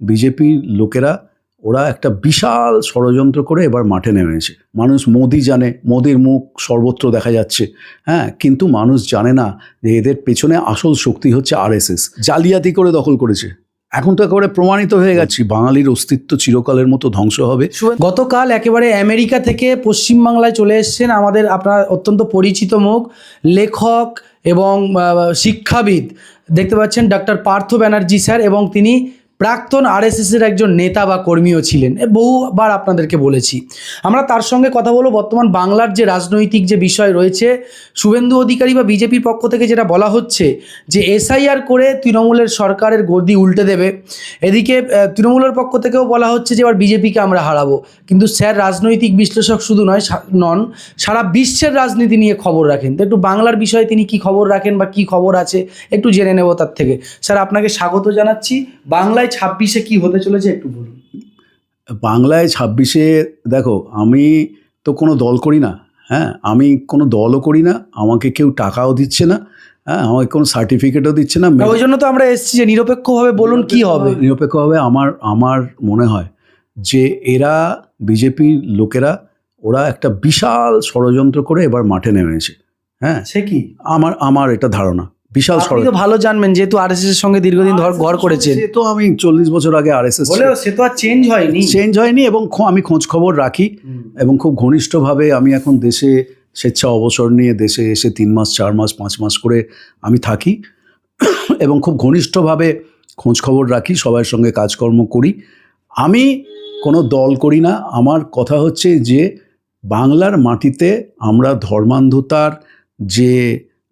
বিজেপির লোকেরা, ওরা একটা বিশাল ষড়যন্ত্র করে এবার মাঠে নেমেছে। মানুষ মোদি জানে, মোদির মুখ সর্বত্র দেখা যাচ্ছে। হ্যাঁ কিন্তু মানুষ জানে না যে এদের পেছনে আসল শক্তি হচ্ছে আরএসএস। জালিয়াতি করে দখল করেছে। এখন তো একেবারে প্রমাণিত হয়ে গেছি, বাঙালির অস্তিত্ব চিরকালের মতো ধ্বংস হবে। গতকাল একেবারে আমেরিকা থেকে পশ্চিমবাংলায় চলে এসছেন আমাদের আপনার অত্যন্ত পরিচিত মুখ, লেখক এবং শিক্ষাবিদ। দেখতে পাচ্ছেন ডক্টর পার্থ ব্যানার্জি স্যার এবং তিনি প্রাক্তন এর একজন নেতা বা কর্মীও ছিলেন। বহুবার আপনাদেরকে বলেছি। আমরা তার সঙ্গে কথা বলব বর্তমান বাংলার যে রাজনৈতিক যে বিষয় রয়েছে, শুভেন্দু অধিকারী বা বিজেপির পক্ষ থেকে যেটা বলা হচ্ছে যে এসআইআর করে তৃণমূলের সরকারের গদি উল্টে দেবে। এদিকে তৃণমূলের পক্ষ থেকেও বলা হচ্ছে যে এবার বিজেপিকে আমরা হারাবো। কিন্তু স্যার রাজনৈতিক বিশ্লেষক শুধু নয় নন, সারা বিশ্বের রাজনীতি নিয়ে খবর রাখেন। তো একটু বাংলার বিষয়ে তিনি কি খবর রাখেন বা কি খবর আছে, একটু জেনে নেব তার থেকে। স্যার, আপনাকে স্বাগত জানাচ্ছি। বাংলায় ছাব্বিশে কি হতে চলেছে একটু বলুন। বাংলায় ছাব্বিশে দেখো আমি তো কোনো দল করি না হ্যাঁ? আমি কোনো দলও করি না আমাকে কেউ টাকাও দিচ্ছে না হ্যাঁ? আমাকে কোনো সার্টিফিকেটও দিচ্ছে না ওই জন্য তো আমরা এসেছি যে নিরপেক্ষভাবে বলুন কি হবে। নিরপেক্ষভাবে আমার আমার মনে হয় যে এরা বিজেপির লোকেরা ওরা একটা বিশাল ষড়যন্ত্র করে এবার মাঠে নেমেছে হ্যাঁ? সে কি? আমার আমার এটা ধারণা। বিশাল আপনি তো ভালো জানবেন যেহেতু আরএসএস এর সঙ্গে দীর্ঘদিন ধর ঘর করেছেন। সে তো আমি চল্লিশ বছর আগে আর এস এস বলেও সে তো আর চেঞ্জ হয়নি। চেঞ্জ হয়নি এবং আমি খোঁজ খবর রাখি এবং খুব ঘনিষ্ঠভাবে আমি এখন দেশে স্বেচ্ছা অবসর নিয়ে দেশে এসে তিন মাস চার মাস পাঁচ মাস করে আমি থাকি এবং খুব ঘনিষ্ঠভাবে খোঁজ খবর রাখি সবার সঙ্গে কাজকর্ম করি। আমি কোনো দল করি না। আমার কথা হচ্ছে যে বাংলার মাটিতে আমরা ধর্মান্ধতার যে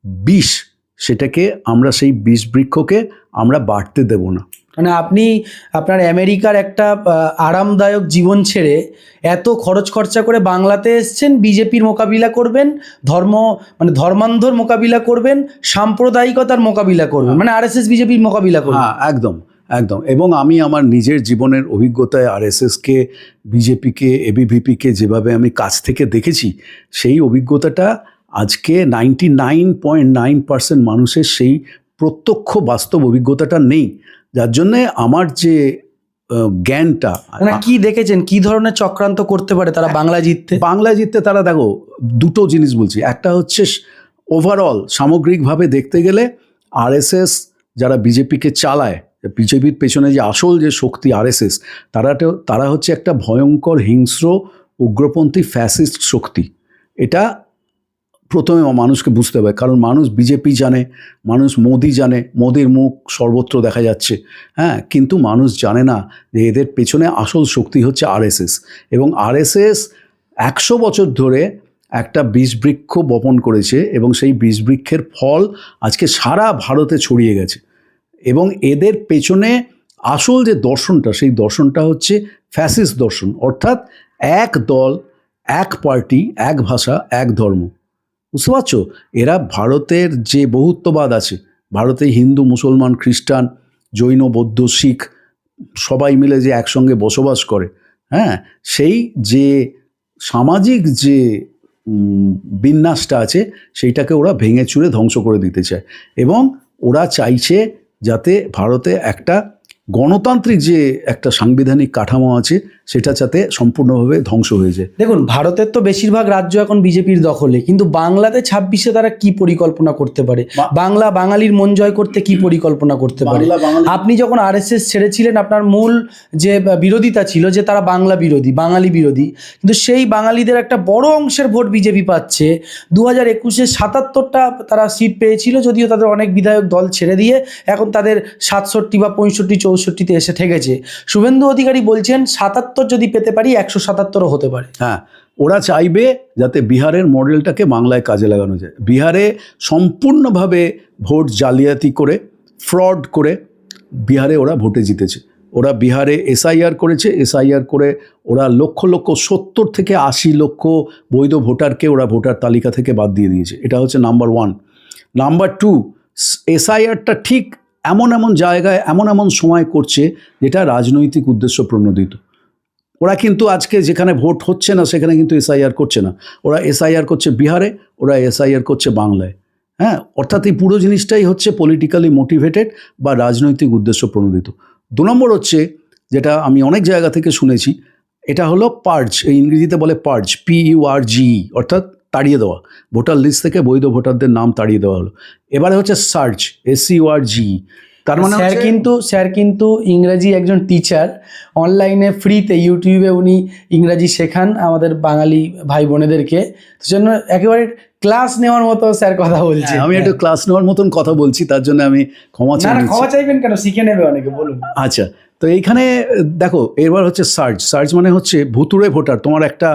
বিষ সেটাকে আমরা সেই বিষ বৃক্ষকে আমরা বাড়তে দেব না। মানে আপনি আপনার আমেরিকার একটা আরামদায়ক জীবন ছেড়ে এত খরচ খরচা করে বাংলাতে এসছেন বিজেপির মোকাবিলা করবেন ধর্ম মানে ধর্মান্ধর মোকাবিলা করবেন সাম্প্রদায়িকতার মোকাবিলা করবেন মানে আরএসএস বিজেপির মোকাবিলা করবেন। হ্যাঁ একদম একদম। এবং আমি আমার নিজের জীবনের অভিজ্ঞতায় আর এস এসকে বিজেপিকে এবিভিপিকে যেভাবে আমি কাছ থেকে দেখেছি সেই অভিজ্ঞতাটা আজকে ninety nine point nine percent মানুষের সেই প্রত্যক্ষ বাস্তব অভিজ্ঞতাটা নেই। যার জন্যে আমার যে জ্ঞানটা মানে কি দেখেছেন? কি ধরনের চক্রান্ত করতে পারে তারা বাংলা জিততে? বাংলা জিততে তারা দেখো দুটো জিনিস বলছি। একটা হচ্ছে ওভারঅল সামগ্রিকভাবে দেখতে গেলে আরএসএস যারা বিজেপিকে চালায় বিজেপির পেছনে যে আসল যে শক্তি আরএসএস তারা তো- তারা হচ্ছে একটা ভয়ঙ্কর হিংস্র উগ্রপন্থী ফ্যাসিস্ট শক্তি। এটা প্রথমে মানুষকে বুঝতে হবে, কারণ মানুষ বিজেপি জানে, মানুষ মোদি জানে, মোদির মুখ সর্বত্র দেখা যাচ্ছে। হ্যাঁ কিন্তু মানুষ জানে না যে এদের পেছনে আসল শক্তি হচ্ছে আরএসএস এবং আরএসএস একশো বছর ধরে একটা বীজবৃক্ষ বপন করেছে এবং সেই বীজবৃক্ষের ফল আজকে সারা ভারতে ছড়িয়ে গেছে এবং এদের পেছনে আসল যে দর্শনটা, সেই দর্শনটা হচ্ছে ফ্যাসিস দর্শন, অর্থাৎ এক দল, এক পার্টি, এক ভাষা, এক ধর্ম। বুঝতে পারছ? এরা ভারতের যে বহুত্ববাদ আছে ভারতে হিন্দু, মুসলমান, খ্রিস্টান, জৈন, বৌদ্ধ, শিখ, সবাই মিলে যে একসঙ্গে বসবাস করে হ্যাঁ? সেই যে সামাজিক যে বিন্যাসটা আছে, সেইটাকে ওরা ভেঙে চুরে ধ্বংস করে দিতে চায়। এবং ওরা চাইছে যাতে ভারতে একটা গণতান্ত্রিক যে একটা সাংবিধানিক কাঠামো আছে সেটা যাতে সম্পূর্ণভাবে ধ্বংস হয়ে যায়। দেখুন ভারতের তো বেশিরভাগ রাজ্য এখন বিজেপির দখলে কিন্তু বাংলাতে ছাব্বিশে তারা কি পরিকল্পনা করতে পারে? বাংলা বাঙালির মন জয় করতে কি পরিকল্পনা করতে পারে? আপনি যখন আরএসএস ছেড়েছিলেন আপনার মূল যে বিরোধিতা ছিল যে তারা বাংলা বিরোধী বাঙালি বিরোধী কিন্তু সেই বাঙালিদের একটা বড় অংশের ভোট বিজেপি পাচ্ছে। দু হাজার একুশে সাতাত্তরটা তারা সিট পেয়েছিল যদিও তাদের অনেক বিধায়ক দল ছেড়ে দিয়ে এখন তাদের সাতষট্টি বা পঁয়ষট্টি চৌষট্টিতে এসে ঠেকেছে। শুভেন্দু অধিকারী বলছেন সাতাত্তর যদি পেতে পারি, একশো সাতাত্তরও হতে পারে। হ্যাঁ ওরা চাইবে যাতে বিহারের মডেলটাকে বাংলায় কাজে লাগানো যায়। বিহারে সম্পূর্ণভাবে ভোট জালিয়াতি করে, ফ্রড করে বিহারে ওরা ভোটে জিতেছে। ওরা বিহারে এসআইআর করেছে, এসআইআর করে ওরা লক্ষ লক্ষ সত্তর থেকে আশি লক্ষ বৈধ ভোটারকে ওরা ভোটার তালিকা থেকে বাদ দিয়ে দিয়েছে। এটা হচ্ছে নাম্বার ওয়ান। নাম্বার টু, এসআইআরটা ঠিক এমন এমন জায়গায়, এমন এমন সময় করছে যেটা রাজনৈতিক উদ্দেশ্য প্রণোদিত। ওরা কিন্তু আজকে যেখানে ভোট হচ্ছে না, সেখানে কিন্তু এসআইআর করছে না। ওরা এসআইআর করছে বিহারে, ওরা এসআইআর করছে বাংলায়। হ্যাঁ অর্থাৎ এই পুরো জিনিসটাই হচ্ছে পলিটিক্যালি মোটিভেটেড বা রাজনৈতিক উদ্দেশ্য প্রণোদিত। দু নম্বর হচ্ছে, যেটা আমি অনেক জায়গা থেকে শুনেছি, এটা হলো পার্জ এই ইংরেজিতে বলে purge P U R G অর্থাৎ তাড়িয়ে দেওয়া। ভোটার লিস্ট থেকে বৈধ ভোটারদের নাম তাড়িয়ে দেওয়া হলো। এবারে হচ্ছে search S U R G তার মানে স্যার কিন্তু স্যার কিন্তু ইংরাজি একজন টিচার অনলাইনে ফ্রিতে ইউটিউবে উনি ইংরাজি শেখান আমাদের বাঙালি ভাই বোনেদেরকে সেজন্য একেবারে ক্লাস নেওয়ার মতো স্যার কথা বলছে হ্যাঁ, আমি একটু ক্লাস নেওয়ার মতন কথা বলছি তার জন্য আমি ক্ষমা চাই না ক্ষমা চাইবেন কেন? শিখে নেবে অনেকে বলুন। আচ্ছা তো এইখানে দেখো এবার হচ্ছে সার্চ। সার্চ মানে হচ্ছে ভুতুড়ে ভোটার। তোমার একটা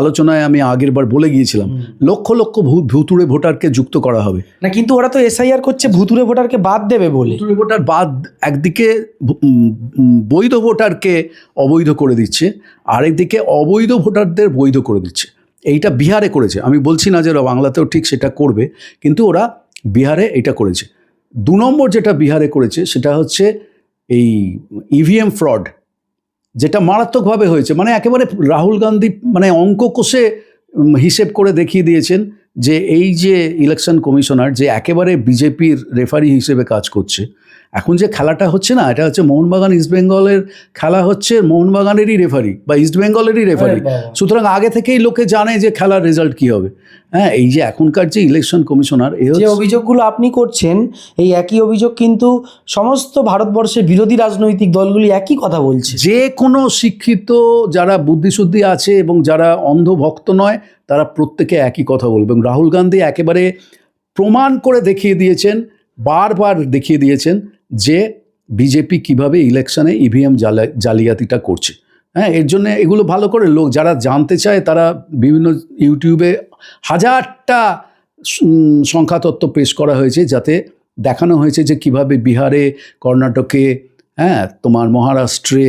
আলোচনায় আমি আগের বার বলে গিয়েছিলাম লক্ষ লক্ষ ভুতুড়ে ভোটারকে যুক্ত করা হবে। না কিন্তু ওরা তো এসআইআর করছে ভুতুরে ভোটারকে বাদ দেবে বলে। ভুতুড়ে ভোটার বাদ একদিকে বৈধ ভোটারকে অবৈধ করে দিচ্ছে আরেকদিকে অবৈধ ভোটারদের বৈধ করে দিচ্ছে। এইটা বিহারে করেছে। আমি বলছি না যে ওরা বাংলাতেও ঠিক সেটা করবে, কিন্তু ওরা বিহারে এটা করেছে। দু নম্বর যেটা বিহারে করেছে, সেটা হচ্ছে এই ইভিএম ফ্রড যেটা মারাত্মকভাবে হয়েছে। মানে একেবারে রাহুল গান্ধী মানে অঙ্ক কষে হিসেব করে দেখিয়ে দিয়েছেন যে এই যে ইলেকশন কমিশনার যে একেবারে বিজেপির রেফারি হিসেবে কাজ করছে এখন যে খেলাটা হচ্ছে না এটা হচ্ছে মোহনবাগান ইস্টবেঙ্গলের খেলা হচ্ছে মোহনবাগানেরই রেফারি বা ইস্টবেঙ্গলেরই রেফারি সুতরাং আগে থেকেই লোকে জানে যে খেলার রেজাল্ট কি হবে। হ্যাঁ এই যে এখনকার যে ইলেকশন কমিশনার এ যে অভিযোগগুলো আপনি করছেন এই একই অভিযোগ কিন্তু সমস্ত ভারতবর্ষের বিরোধী রাজনৈতিক দলগুলি একই কথা বলছে। যে কোনো শিক্ষিত যারা বুদ্ধিশুদ্ধি আছে এবং যারা অন্ধভক্ত নয় তারা প্রত্যেকে একই কথা বলবে। এবং রাহুল গান্ধী একেবারে প্রমাণ করে দেখিয়ে দিয়েছেন বারবার দেখিয়ে দিয়েছেন যে বিজেপি কীভাবে ইলেকশনে ইভিএম জালা, জালিয়াতিটা করছে। হ্যাঁ এর জন্য এগুলো ভালো করে লোক, যারা জানতে চায় তারা বিভিন্ন ইউটিউবে হাজারটা সংখ্যাতত্ত্ব পেশ করা হয়েছে, যাতে দেখানো হয়েছে যে কীভাবে বিহারে, কর্ণাটকে হ্যাঁ তোমার মহারাষ্ট্রে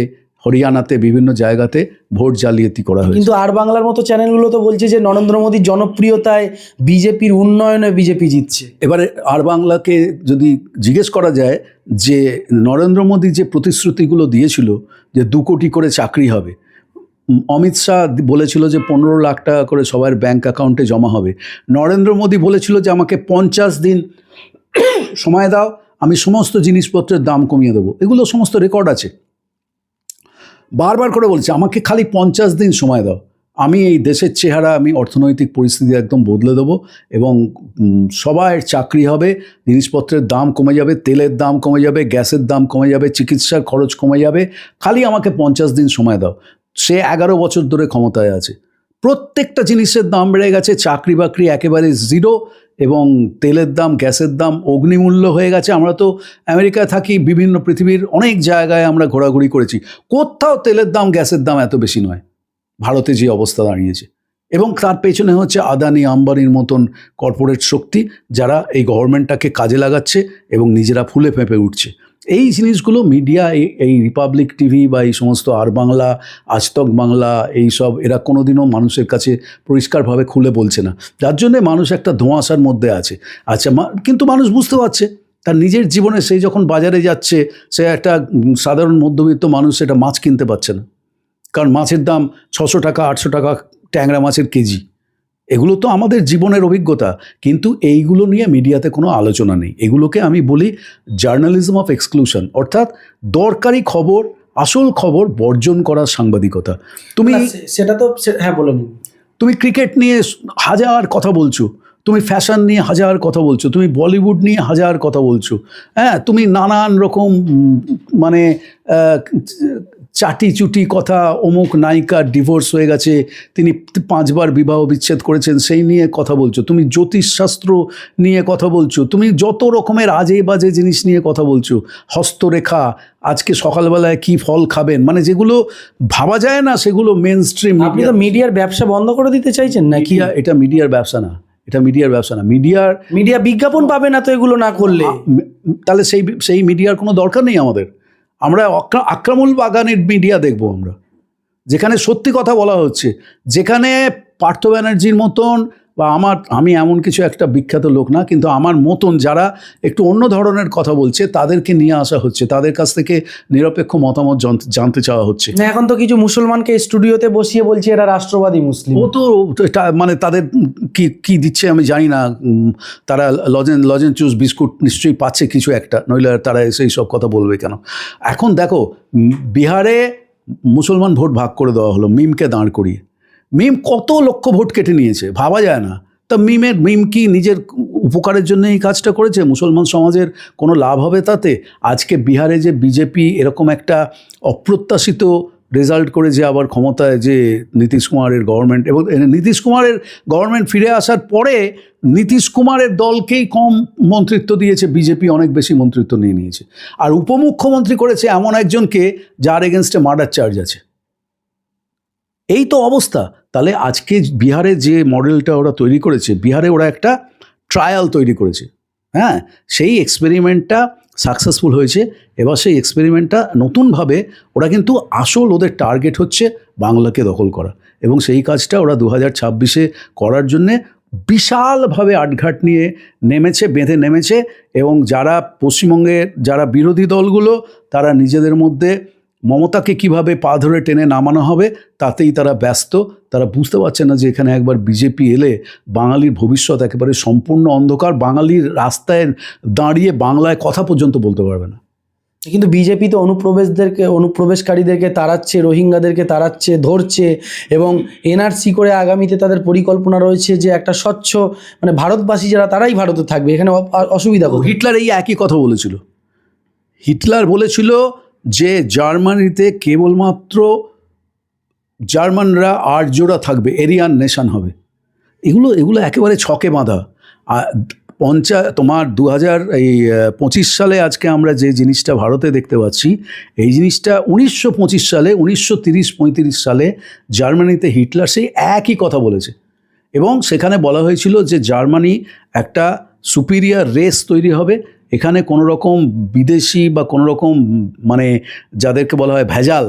হরিয়ানাতে বিভিন্ন জায়গাতে ভোট জালিয়াতি করা হয়েছে। কিন্তু আর বাংলার মতো চ্যানেলগুলো তো বলছে যে নরেন্দ্র মোদীর জনপ্রিয়তায় বিজেপির উন্নয়নে বিজেপি জিতছে। এবারে আর বাংলাকে যদি জিজ্ঞেস করা যায় যে নরেন্দ্র মোদী যে প্রতিশ্রুতিগুলো দিয়েছিল যে দু কোটি করে চাকরি হবে অমিত শাহ বলেছিল যে পনেরো লাখ টাকা করে সবার ব্যাংক অ্যাকাউন্টে জমা হবে। নরেন্দ্র মোদী বলেছিল যে আমাকে পঞ্চাশ দিন সময় দাও আমি সমস্ত জিনিসপত্রের দাম কমিয়ে দেবো। এগুলো সমস্ত রেকর্ড আছে। বারবার করে বলছে, আমাকে খালি পঞ্চাশ দিন সময় দাও। আমি এই দেশের চেহারা, আমি অর্থনৈতিক পরিস্থিতি একদম বদলে দেবো এবং সবার চাকরি হবে, জিনিসপত্রের দাম কমে যাবে, তেলের দাম কমে যাবে, গ্যাসের দাম কমে যাবে, চিকিৎসার খরচ কমে যাবে। খালি আমাকে পঞ্চাশ দিন সময় দাও। সে এগারো বছর ধরে ক্ষমতায় আছে। প্রত্যেকটা জিনিসের দাম বেড়ে গেছে, চাকরি বাকরি একেবারে জিরো। এবং তেলের দাম, গ্যাসের দাম অগ্নিমূল্য হয়ে গেছে। আমরা তো আমেরিকায় থাকি, বিভিন্ন পৃথিবীর অনেক জায়গায় আমরা ঘোরাঘুরি করেছি। কোথাও তেলের দাম, গ্যাসের দাম এত বেশি নয়। ভারতে যে অবস্থা দাঁড়িয়েছে। এবং তার পেছনে হচ্ছে আদানি, আম্বানির মতন কর্পোরেট শক্তি, যারা এই গভর্নমেন্টটাকে কাজে লাগাচ্ছে এবং নিজেরা ফুলে ফেঁপে উঠছে। এই জিনিসগুলো মিডিয়া এই রিপাবলিক টিভি বা এই সমস্ত আর বাংলা, আজতক বাংলা, এই সব, এরা কোনোদিনও মানুষের কাছে পরিষ্কারভাবে খুলে বলছে না। যার জন্যে মানুষ একটা ধোঁয়াশার মধ্যে আছে। আচ্ছা কিন্তু মানুষ বুঝতে পারছে। তার নিজের জীবনে সেই যখন বাজারে যাচ্ছে, সে একটা সাধারণ মধ্যবিত্ত মানুষ, সেটা মাছ কিনতে পারছে না। কারণ মাছের দাম ছশো টাকা, আটশো টাকা ট্যাংরা মাছের কেজি। এগুলো তো আমাদের জীবনের অভিজ্ঞতা কিন্তু এইগুলো নিয়ে মিডিয়াতে কোনো আলোচনা নেই। এগুলোকে আমি বলি জার্নালিজম অফ এক্সক্লুশন অর্থাৎ দরকারি খবর আসল খবর বর্জন করার সাংবাদিকতা। তুমি সেটা তো হ্যাঁ বলে নিন তুমি ক্রিকেট নিয়ে হাজার কথা বলছো তুমি ফ্যাশন নিয়ে হাজার কথা বলছো তুমি বলিউড নিয়ে হাজার কথা বলছো হ্যাঁ তুমি নানান রকম মানে চাটি চুটি কথা অমুক নায়িকা ডিভোর্স হয়ে গেছে তিনি পাঁচবার বিবাহ বিচ্ছেদ করেছেন সেই নিয়ে কথা বলছো। তুমি জ্যোতিষশাস্ত্র নিয়ে কথা বলছো তুমি যত রকমের আজে বাজে জিনিস নিয়ে কথা বলছো হস্তরেখা আজকে সকালবেলায় কি ফল খাবেন মানে যেগুলো ভাবা যায় না সেগুলো মেন স্ট্রিম আপনি তো মিডিয়ার ব্যবসা বন্ধ করে দিতে চাইছেন নাকি? মিডিয়া এটা মিডিয়ার ব্যবসা না এটা মিডিয়ার ব্যবসা না। মিডিয়ার মিডিয়া বিজ্ঞাপন পাবে না তো এগুলো না করলে? তাহলে সেই সেই মিডিয়ার কোনো দরকার নেই আমাদের। আমরা আক্রামুল বাগানের মিডিয়া দেখব আমরা। যেখানে সত্যি কথা বলা হচ্ছে যেখানে পার্থ ব্যানার্জির মতন বা আমার আমি এমন কিছু একটা বিখ্যাত লোক না কিন্তু আমার মতন যারা একটু অন্য ধরনের কথা বলছে তাদেরকে নিয়ে আসা হচ্ছে। তাদের কাছ থেকে নিরপেক্ষ মতামত জানতে- চাওয়া হচ্ছে। না এখন তো কিছু মুসলমানকে স্টুডিওতে বসিয়ে বলছে এরা রাষ্ট্রবাদী মুসলিম। ও তো মানে তাদের কি কি দিচ্ছে আমি জানি না। তারা লজেন লজেন চুজ বিস্কুট নিশ্চয়ই পাচ্ছে কিছু একটা নইলে তারা এসে সব কথা বলবে কেন? এখন দেখো বিহারে মুসলমান ভোট ভাগ করে দেওয়া হলো মিমকে দাঁড় করিয়ে। মিম কত লক্ষ ভোট কেটে নিয়েছে, ভাবা যায় না। তা মিমের, মিম কি নিজের উপকারের জন্য এই কাজটা করেছে? মুসলমান সমাজের কোনো লাভ হবে তাতে? আজকে বিহারে যে বিজেপি এরকম একটা অপ্রত্যাশিত রেজাল্ট করে যে আবার ক্ষমতায় যে নীতিশ কুমারের গভর্নমেন্ট এবং নীতিশ কুমারের গভর্নমেন্ট ফিরে আসার পরে নীতিশ কুমারের দলকেই কম মন্ত্রিত্ব দিয়েছে, বিজেপি অনেক বেশি মন্ত্রিত্ব নিয়ে নিয়েছে। আর উপমুখ্যমন্ত্রী করেছে এমন একজনকে যার এগেনস্টে মার্ডার চার্জ আছে। এই তো অবস্থা। তাহলে আজকে বিহারে যে মডেলটা ওরা তৈরি করেছে, বিহারে ওরা একটা ট্রায়াল তৈরি করেছে। হ্যাঁ সেই এক্সপেরিমেন্টটা সাকসেসফুল হয়েছে। এবার সেই এক্সপেরিমেন্টটা নতুনভাবে ওরা কিন্তু আসল ওদের টার্গেট হচ্ছে বাংলাকে দখল করা। এবং সেই কাজটা ওরা দু হাজার ছাব্বিশে করার জন্যে বিশালভাবে আটঘাট নিয়ে নেমেছে, বেঁধে নেমেছে। এবং যারা পশ্চিমবঙ্গের যারা বিরোধী দলগুলো, তারা নিজেদের মধ্যে মমতাকে কীভাবে পা ধরে টেনে নামানো হবে তাতেই তারা ব্যস্ত। তারা বুঝতে পারছে না যে এখানে একবার বিজেপি এলে বাঙালির ভবিষ্যৎ একেবারে সম্পূর্ণ অন্ধকার বাঙালির রাস্তায় দাঁড়িয়ে বাংলায় কথা পর্যন্ত বলতে পারবে না। কিন্তু বিজেপি তো অনুপ্রবেশদেরকে অনুপ্রবেশকারীদেরকে তাড়াচ্ছে রোহিঙ্গাদেরকে তাড়াচ্ছে ধরছে এবং এনআরসি করে আগামীতে তাদের পরিকল্পনা রয়েছে যে একটা স্বচ্ছ মানে ভারতবাসী যারা তারাই ভারতে থাকবে। এখানে অসুবিধা? হিটলার এই একই কথা বলেছিল। হিটলার বলেছিল যে জার্মানিতে কেবলমাত্র জার্মানরা আর্যরা থাকবে, এরিয়ান নেশান হবে। এগুলো এগুলো একেবারে ছকে বাঁধা। পঞ্চা, তোমার দু হাজার এই পঁচিশ সালে আজকে আমরা যে জিনিসটা ভারতে দেখতে পাচ্ছি, এই জিনিসটা উনিশশো পঁচিশ সালে, উনিশশো তিরিশ পঁয়ত্রিশ সালে জার্মানিতে হিটলার সেই একই কথা বলেছে। এবং সেখানে বলা হয়েছিল যে জার্মানি একটা সুপিরিয়ার রেস তৈরি হবে এখানে কোনো রকম বিদেশি বা কোনো রকম মানে যাদেরকে বলা হয় ভেজাল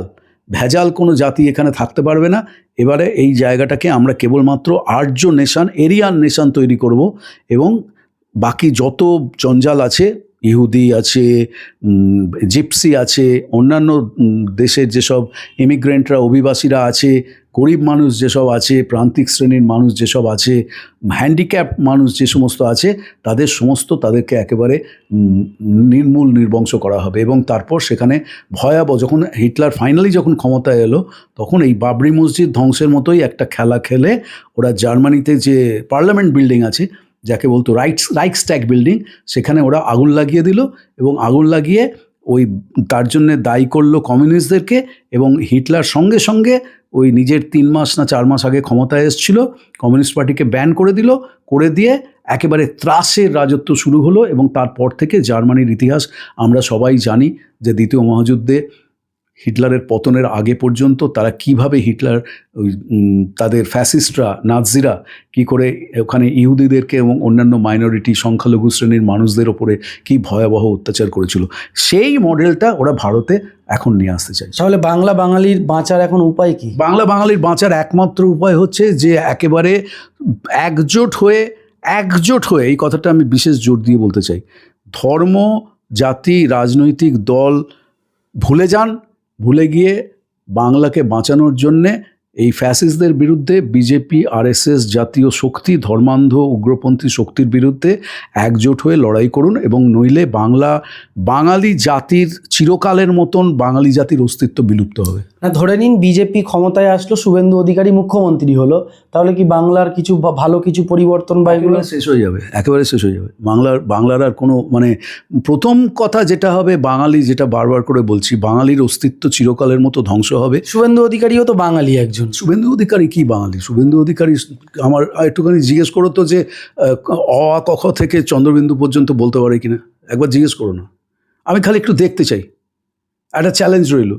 ভেজাল কোনো জাতি এখানে থাকতে পারবে না। এবারে এই জায়গাটাকে আমরা কেবলমাত্র আর্য নেশান, এরিয়ান নেশান তৈরি করব এবং বাকি যত জঞ্জাল আছে ইহুদি আছে জিপসি আছে, অন্যান্য দেশের যেসব ইমিগ্রেন্টরা, অভিবাসীরা আছে, গরিব মানুষ যেসব আছে, প্রান্তিক শ্রেণির মানুষ যেসব আছে, হ্যান্ডিক্যাপ মানুষ যে সমস্ত আছে, তাদের সমস্ত তাদেরকে একেবারে নির্মূল, নির্বংশ করা হবে। এবং তারপর সেখানে ভয়াবহ যখন হিটলার ফাইনালি যখন ক্ষমতায় এলো, তখন এই বাবরি মসজিদ ধ্বংসের মতোই একটা খেলা খেলে, ওরা জার্মানিতে যে পার্লামেন্ট বিল্ডিং আছে যাকে বলতো রাইটস রাইক্সট্যাগ বিল্ডিং সেখানে ওরা আগুন লাগিয়ে দিল এবং আগুন লাগিয়ে ওই তার জন্যে দায়ী করল কমিউনিস্টদেরকে এবং হিটলার সঙ্গে সঙ্গে ওই নিজের তিন মাস না চার মাস আগে ক্ষমতায় এসেছিল, কমিউনিস্ট পার্টিকে ব্যান করে দিল, করে দিয়ে একেবারে ত্রাসের রাজত্ব শুরু হলো এবং তারপর থেকে জার্মানির ইতিহাস আমরা সবাই জানি যে দ্বিতীয় মহাযুদ্ধে হিটলারের পতনের আগে পর্যন্ত তারা কীভাবে হিটলার ওই তাদের ফ্যাসিস্টরা নাজিরা কি করে ওখানে ইহুদিদেরকে এবং অন্যান্য মাইনরিটি সংখ্যালঘু শ্রেণির মানুষদের ওপরে কি ভয়াবহ অত্যাচার করেছিল সেই মডেলটা ওরা ভারতে এখন নিয়ে আসতে চাই তাহলে বাংলা বাঙালির বাঁচার এখন উপায় কি? বাংলা বাঙালির বাঁচার একমাত্র উপায় হচ্ছে যে একেবারে একজোট হয়ে একজোট হয়ে এই কথাটা আমি বিশেষ জোর দিয়ে বলতে চাই ধর্ম জাতি রাজনৈতিক দল ভুলে যান ভুলে গিয়ে বাংলাকে বাঁচানোর জন্যে এই ফ্যাসিস্টদের বিরুদ্ধে বিজেপি আরএসএস জাতীয় শক্তি ধর্মান্ধ উগ্রপন্থী শক্তির বিরুদ্ধে একজোট হয়ে লড়াই করুন এবং নইলে বাংলা বাঙালি জাতির চিরকালের মতন বাঙালি জাতির অস্তিত্ব বিলুপ্ত হবে। না ধরে নিন বিজেপি ক্ষমতায় আসলো শুভেন্দু অধিকারী মুখ্যমন্ত্রী হলো তাহলে কি বাংলার কিছু বা ভালো কিছু পরিবর্তন বা এগুলো? শেষ হয়ে যাবে একেবারে শেষ হয়ে যাবে। বাংলার বাংলার আর কোনো মানে প্রথম কথা যেটা হবে বাঙালি যেটা বারবার করে বলছি বাঙালির অস্তিত্ব চিরকালের মতো ধ্বংস হবে। শুভেন্দু অধিকারীও তো বাঙালি একজন। শুভেন্দু অধিকারী কি বাঙালি? শুভেন্দু অধিকারী আমার একটুখানি জিজ্ঞেস করো তো যে অ কখ থেকে চন্দ্রবিন্দু পর্যন্ত বলতে পারে কিনা? একবার জিজ্ঞেস করো না। আমি খালি একটু দেখতে চাই। একটা চ্যালেঞ্জ রইল।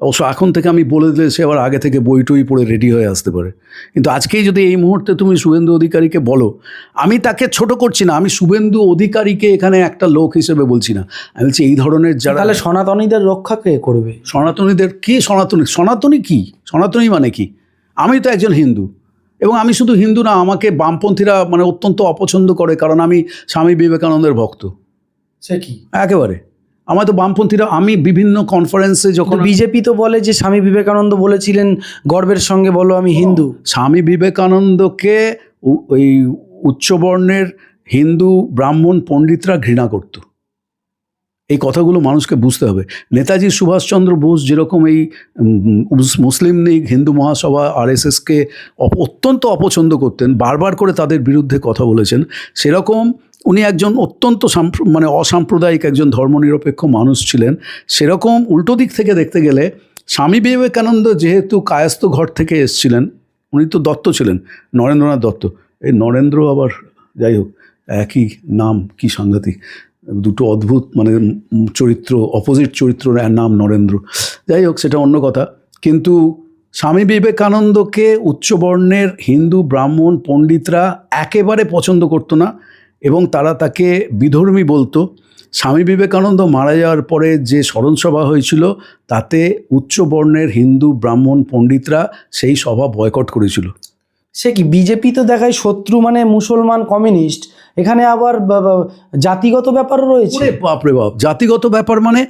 অবশ্য এখন থেকে আমি বলে দিলে সে আবার আগে থেকে বই টই পড়ে রেডি হয়ে আসতে পারে। কিন্তু আজকেই যদি এই মুহূর্তে তুমি শুভেন্দু অধিকারীকে বলো আমি তাকে ছোট করছি না আমি শুভেন্দু অধিকারীকে এখানে একটা লোক হিসেবে বলছি না। আমি বলছি এই ধরনের যারা তাহলে সনাতনীদের রক্ষা কে করবে? সনাতনীদের কি সনাতনী? সনাতনী কি? সনাতনী মানে কি? আমি তো একজন হিন্দু এবং আমি শুধু হিন্দু না আমাকে বামপন্থীরা মানে অত্যন্ত অপছন্দ করে কারণ আমি স্বামী বিবেকানন্দের ভক্ত। সে কি? একেবারে। আমার তো বামপন্থীরা আমি বিভিন্ন কনফারেন্সে যখন বিজেপি তো বলে যে স্বামী বিবেকানন্দ বলেছিলেন গর্বের সঙ্গে বলো আমি হিন্দু। স্বামী বিবেকানন্দকে ওই উচ্চবর্ণের হিন্দু ব্রাহ্মণ পণ্ডিতরা ঘৃণা করত। এই কথাগুলো মানুষকে বুঝতে হবে। নেতাজি সুভাষচন্দ্র বোস যেরকম এই মুসলিম লীগ, হিন্দু মহাসভা, আরএসএসকে অত্যন্ত অপছন্দ করতেন, বারবার করে তাদের বিরুদ্ধে কথা বলেছেন, সেরকম উনি একজন অত্যন্ত মানে অসাম্প্রদায়িক একজন ধর্মনিরপেক্ষ মানুষ ছিলেন, সেরকম উল্টো দিক থেকে দেখতে গেলে স্বামী বিবেকানন্দ যেহেতু কায়স্থ ঘর থেকে এসছিলেন, উনি তো দত্ত ছিলেন, নরেন্দ্রনাথ দত্ত, এই নরেন্দ্র আবার যাই হোক, একই নাম, কি সাংঘাতিক। দুটো অদ্ভুত মানে চরিত্র অপোজিট চরিত্র নাম নরেন্দ্র। যাই হোক, সেটা অন্য কথা। কিন্তু স্বামী বিবেকানন্দকে উচ্চবর্ণের হিন্দু, ব্রাহ্মণ, পণ্ডিতরা একেবারে পছন্দ করতো না এবং তারা তাকে বিধর্মী বলতো। স্বামী বিবেকানন্দ মারা যাওয়ার পরে যে স্মরণসভা হয়েছিল, তাতে উচ্চবর্ণের হিন্দু, ব্রাহ্মণ, পণ্ডিতরা সেই সভা বয়কট করেছিল। সে কি, বিজেপি তো দেখায় শত্রু মানে মুসলমান কমিউনিস্ট এখানে আবার জাতিগত ব্যাপারও রয়েছে। বাপরে বাপ, জাতিগত ব্যাপার মানে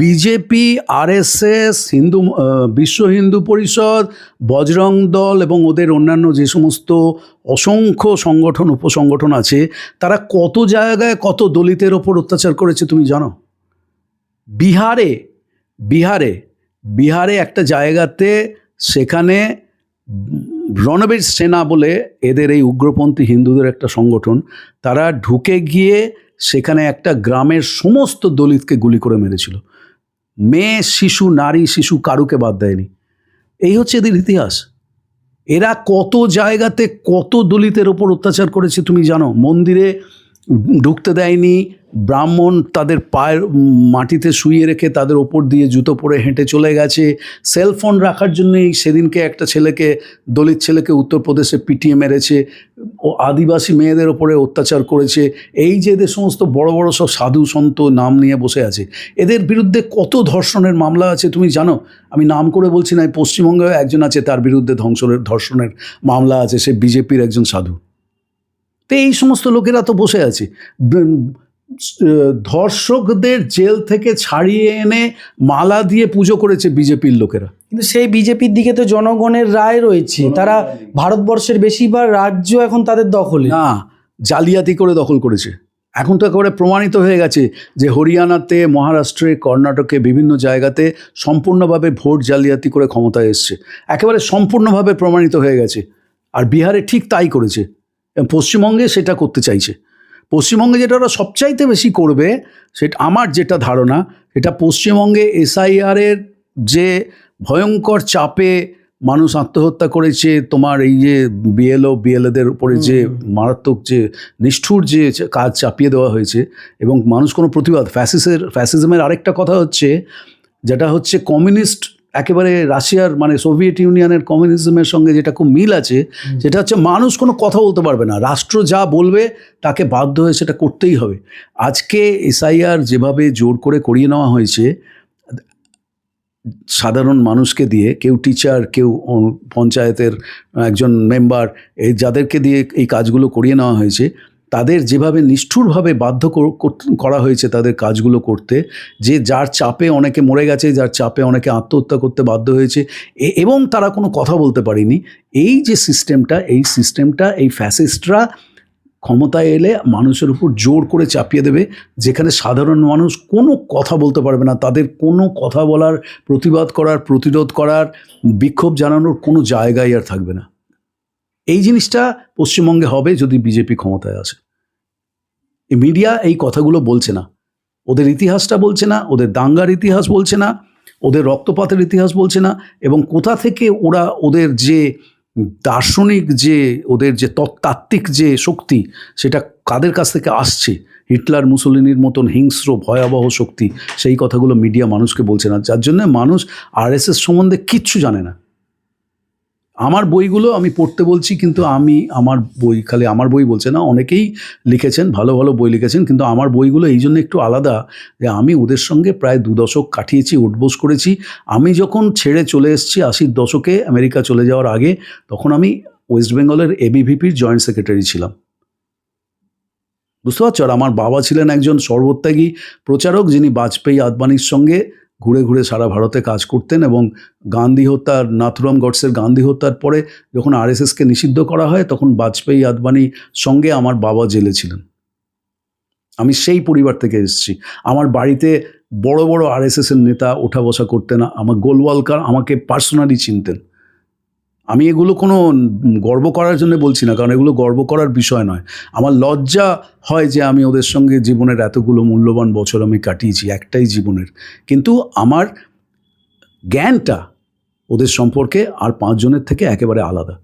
বিজেপি, আরএসএস, হিন্দু বিশ্ব হিন্দু পরিষদ, বজরং দল এবং ওদের অন্যান্য যে সমস্ত অসংখ্য সংগঠন, উপসংগঠন আছে, তারা কত জায়গায় কত দলিতের ওপর অত্যাচার করেছে তুমি জানো? বিহারে বিহারে বিহারে একটা জায়গাতে সেখানে রণবীর সেনা বলে এদের এই উগ্রপন্থী হিন্দুদের একটা সংগঠন, তারা ঢুকে গিয়ে সেখানে একটা গ্রামের সমস্ত দলিতকে গুলি করে মেরেছিল। মেয়ে, শিশু, নারী, শিশু কারুকে বাদ দেয়নি। এই হচ্ছে এদের ইতিহাস। এরা কত জায়গাতে কত দলিতের ওপর অত্যাচার করেছে তুমি জানো? মন্দিরে ঢুকতে দেয়নি ব্রাহ্মণ তাদের পায়ের মাটিতে শুইয়ে রেখে তাদের ওপর দিয়ে জুতো পরে হেঁটে চলে গেছে। সেলফোন রাখার জন্যই সেদিনকে একটা ছেলেকে, দলিত ছেলেকে উত্তরপ্রদেশে পিটিয়ে মেরেছে। ও আদিবাসী মেয়েদের ওপরে অত্যাচার করেছে। এই যে এদের সমস্ত বড় বড় সব সাধু সন্ত নাম নিয়ে বসে আছে, এদের বিরুদ্ধে কত ধর্ষণের মামলা আছে তুমি জানো? আমি নাম করে বলছি না, এই পশ্চিমবঙ্গে একজন আছে তার বিরুদ্ধে ধ্বংসনের ধর্ষণের মামলা আছে, সে বিজেপির একজন সাধু। তো এই সমস্ত লোকেরা তো বসে আছে। ধর্ষকদের জেল থেকে ছাড়িয়ে এনে মালা দিয়ে পুজো করেছে বিজেপির লোকেরা। কিন্তু সেই বিজেপির দিকে তো জনগণের রায় রয়েছে। তারা ভারতবর্ষের বেশিরভাগ রাজ্য এখন তাদের দখলে। না জালিয়াতি করে দখল করেছে। এখন তো একেবারে প্রমাণিত হয়ে গেছে যে হরিয়ানাতে মহারাষ্ট্রে কর্ণাটকে বিভিন্ন জায়গাতে সম্পূর্ণভাবে ভোট জালিয়াতি করে ক্ষমতায় এসছে। একেবারে সম্পূর্ণভাবে প্রমাণিত হয়ে গেছে। আর বিহারে ঠিক তাই করেছে। পশ্চিমবঙ্গে সেটা করতে চাইছে। পশ্চিমবঙ্গে যেটা ওরা সবচাইতে বেশি করবে সেটা আমার যেটা ধারণা সেটা পশ্চিমবঙ্গে এসআইআরের যে ভয়ঙ্কর চাপে মানুষ আত্মহত্যা করেছে তোমার এই যে বিএলও বিএলএদের উপরে যে মারাত্মক যে নিষ্ঠুর যে কাজ চাপিয়ে দেওয়া হয়েছে এবং মানুষ কোনো প্রতিবাদ ফ্যাসিসের ফ্যাসিজমের আরেকটা কথা হচ্ছে যেটা হচ্ছে কমিউনিস্ট একেবারে রাশিয়ার মানে সোভিয়েত ইউনিয়নের কমিউনিজমের সঙ্গে যেটা খুব মিল আছে সেটা হচ্ছে মানুষ কোনো কথা বলতে পারবে না। রাষ্ট্র যা বলবে তাকে বাধ্য হয়ে সেটা করতেই হবে। আজকে এসআইআর যেভাবে জোর করে করিয়ে নেওয়া হয়েছে সাধারণ মানুষকে দিয়ে কেউ টিচার কেউ পঞ্চায়েতের একজন মেম্বার এই যাদেরকে দিয়ে এই কাজগুলো করিয়ে নেওয়া হয়েছে তাদের যেভাবে নিষ্ঠুরভাবে বাধ্য কর- হয়েছে তাদের কাজগুলো করতে, যে যার চাপে অনেকে মরে গেছে, যার চাপে অনেকে আত্মহত্যা করতে বাধ্য হয়েছে এবং তারা কোনো কথা বলতে পারেনি। এই যে সিস্টেমটা, এই সিস্টেমটা, এই ফ্যাসিস্টরা ক্ষমতায় এলে মানুষের উপর জোর করে চাপিয়ে দেবে, যেখানে সাধারণ মানুষ কোনো কথা বলতে পারবে না। তাদের কোনো কথা বলার, প্রতিবাদ করার, প্রতিরোধ করার, বিক্ষোভ জানানোর কোনো জায়গাই আর থাকবে না। এই জিনিসটা পশ্চিমবঙ্গে হবে যদি বিজেপি ক্ষমতায় আসে। মিডিয়া এই কথাগুলো বলছে না। ওদের ইতিহাসটা বলছে না, ওদের দাঙ্গার ইতিহাস বলছে না, ওদের রক্তপাতের ইতিহাস বলছে না এবং কোথা থেকে ওরা ওদের যে দার্শনিক যে ওদের যে তত্ত্বাত্ত্বিক যে শক্তি সেটা কাদের কাছ থেকে আসছে? হিটলার, মুসলিনির মতন হিংস্র, ভয়াবহ শক্তি, সেই কথাগুলো মিডিয়া মানুষকে বলছে না। যার জন্য মানুষ আরএসএস সম্বন্ধে কিচ্ছু জানে না। আমার বইগুলো আমি পড়তে বলছি, কিন্তু আমি আমার বই, খালি আমার বই বলছে না, অনেকেই লিখেছেন, ভালো ভালো বই লিখেছেন, কিন্তু আমার বইগুলো এই জন্য একটু আলাদা যে আমি ওদের সঙ্গে প্রায় দু দশক কাটিয়েছি, উঠবোস করেছি। আমি যখন ছেড়ে চলে এসেছি আশির দশকে আমেরিকা চলে যাওয়ার আগে, তখন আমি ওয়েস্ট বেঙ্গলের এবিভিপির জয়েন্ট সেক্রেটারি ছিলাম। বুঝতে পারছ? আর আমার বাবা ছিলেন একজন সর্বত্যাগী প্রচারক, যিনি বাজপেয়ী আদবানির সঙ্গে ঘুরে ঘুরে সারা ভারতে কাজ করতেন এবং গান্ধী হত্যার, নাথুরাম গডসের গান্ধী হত্যার পরে যখন আরএসএসকে নিষিদ্ধ করা হয়, তখন বাজপেয়ী আদবানির সঙ্গে আমার বাবা জেলে ছিলেন। আমি সেই পরিবার থেকে এসেছি। আমার বাড়িতে বড় বড় এস এসের নেতা ওঠা বসা করতেন, আমার গোলওয়ালকার আমাকে পার্সোনালি চিনতেন। আমি এগুলো কোনো গর্ব করার জন্য বলছি না, কারণ এগুলো গর্ব করার বিষয় নয়। আমার লজ্জা হয় যে আমি ওদের সঙ্গে জীবনের এতগুলো মূল্যবান বছর আমি কাটিয়েছি, একটাই জীবনের। কিন্তু আমার জ্ঞানটা ওদের সম্পর্কে আর পাঁচজনের থেকে একেবারে আলাদা।